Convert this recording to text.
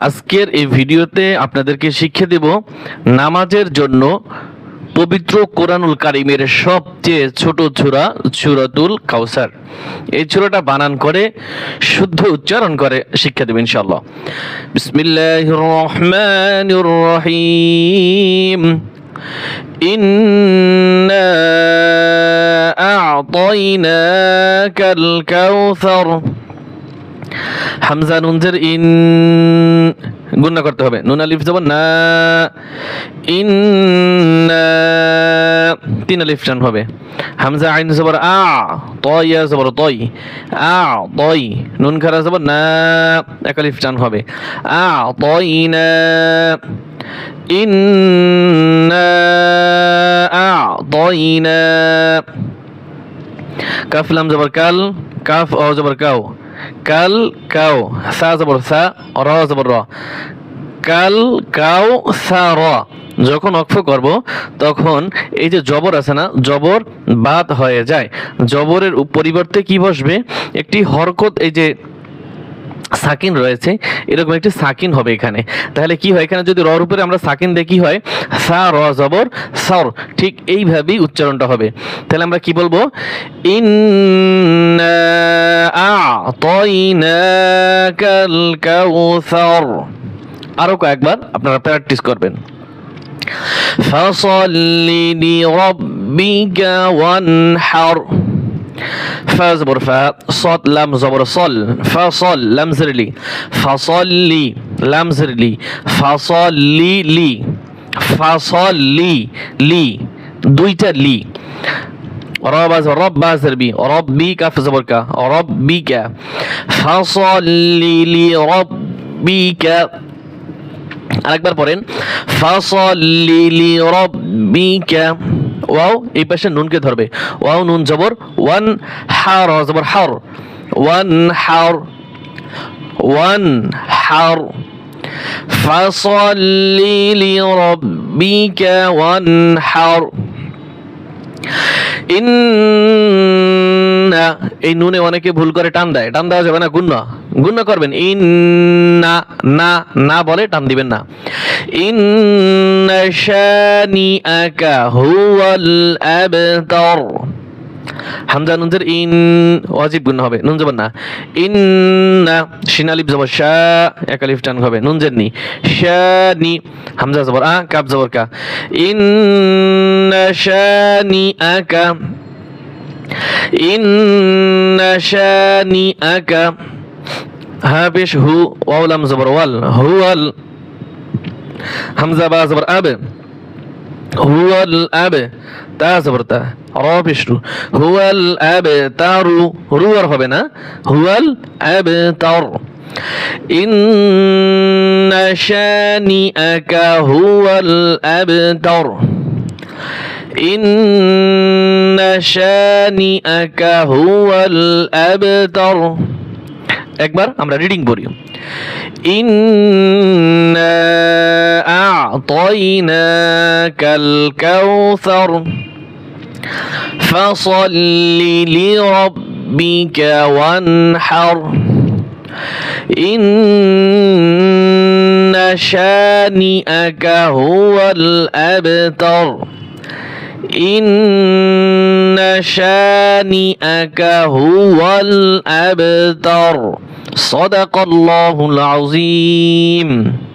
আজকের এই ভিডিওতে আপনাদেরকে শিক্ষা দেব নামাজের জন্য পবিত্র কোরআনুল কারিমের সবচেয়ে ছোট ছোরা, সুরাতুল কাউসার এই ছোরাটা বানান করে, শুদ্ধ উচ্চারণ করে শিক্ষা দেবেন ইনশাআল্লাহ। বিসমিল্লাহির রহমানির রহিম ইন্না আ'তাইনাকাল কাউসার হামজা নুনজের ইন গুণনা করতে হবে। নুন, আলিফ যাব না। ইন তিন আলিফ টান হবে। হামজা, আইন, জবর, আ। তয়া, জবর তই আ তই নুন, খারা, জবর, না। এক আলিফ টান হবে। আ তই না। ইন্না। আ তই না। কাফ, লাম, জবর, কাল। কাফ, অ, জবর কাউ কাল কাউ সা জবর, সা, র জবর, র। কাল কাউ সা, র। যখন অক্ষ করব, তখন এই যে জবর আছে না, জবর বাদ হয়ে যায়। জবরের পরিবর্তে কি বসবে? একটি হরকত এই যে সাকিন রয়েছে, এরকম একটি সাকিন হবে এখানে। তাহলে কি হয়? এখানে যদি রর উপরে আমরা সাকিন দেখি হয়? সা, র, জবর, সর। ঠিক এইভাবেই উচ্চারণটা হবে। তাহলে আমরা কি বলব? ইন্না আতাইনাকাল কাউসার আরও কয়েকবার আপনারা প্র্যাকটিস করবেন। ফাসাল্লি লিরাব্বিকা ওয়ানহার। ফা জবর ফা সদ লাম জবর সল, ফাসল লাম জরলি, ফাসল্লি লাম জরলি, ফাসল্লি লি ফাসল্লি লি, দুইটা লি। لي لي فصل لي لي দুইটা লি رب زبر رب زر بي ربي كاف زبر كا ربك فصل لربك আরেকবার পড়েন ফাসল্লি লিরাব্বিকা ওয়াও এই পাশে নুনকে ধরবে ওয়াও নুন জবর ওয়ান হার র জবর হার ওয়ান হার ওয়ান হার ফাসল্লি লিরাব্বিকা ওয়ানহার ইন্না, এই নুনে অনেকে ভুল করে টান দেয়। টান দেওয়া যাবে না গুণ গুণ্য করবেন, ইন্না, না না বলে টান দিবেন না। ইন্না শানিআকা হুয়াল আবতার। হামজা নুনজের ইন, ওয়াজিব গুণ হবে, নুন যাবেন না। ইন্না শিন আলিফ জবর, শা, এক আলিফ টান হবে, নুন জের নি। শানি হামজা জবর, আ কাপ জবর কা। ইন্না শানিআকা ইন্না শানিআকা হা পেশ হু ওয়ালাম জবর, ওয়াল হুয়াল হামজা বা জবর আব হুয়াল আব তা জবর তা র পেশ রু হুয়াল আব তারু রু আর হবে না হুয়াল আব তার إن شانئك هو الأبتر إن شانئك هو الأبتر একবার আমরা রিডিং পড়ি إنا أعطيناك الكوثر. فصل لربك وانحر. إن شانئك هو الأبتر. إن شانئك هو الأبتر. صدق الله العظيم.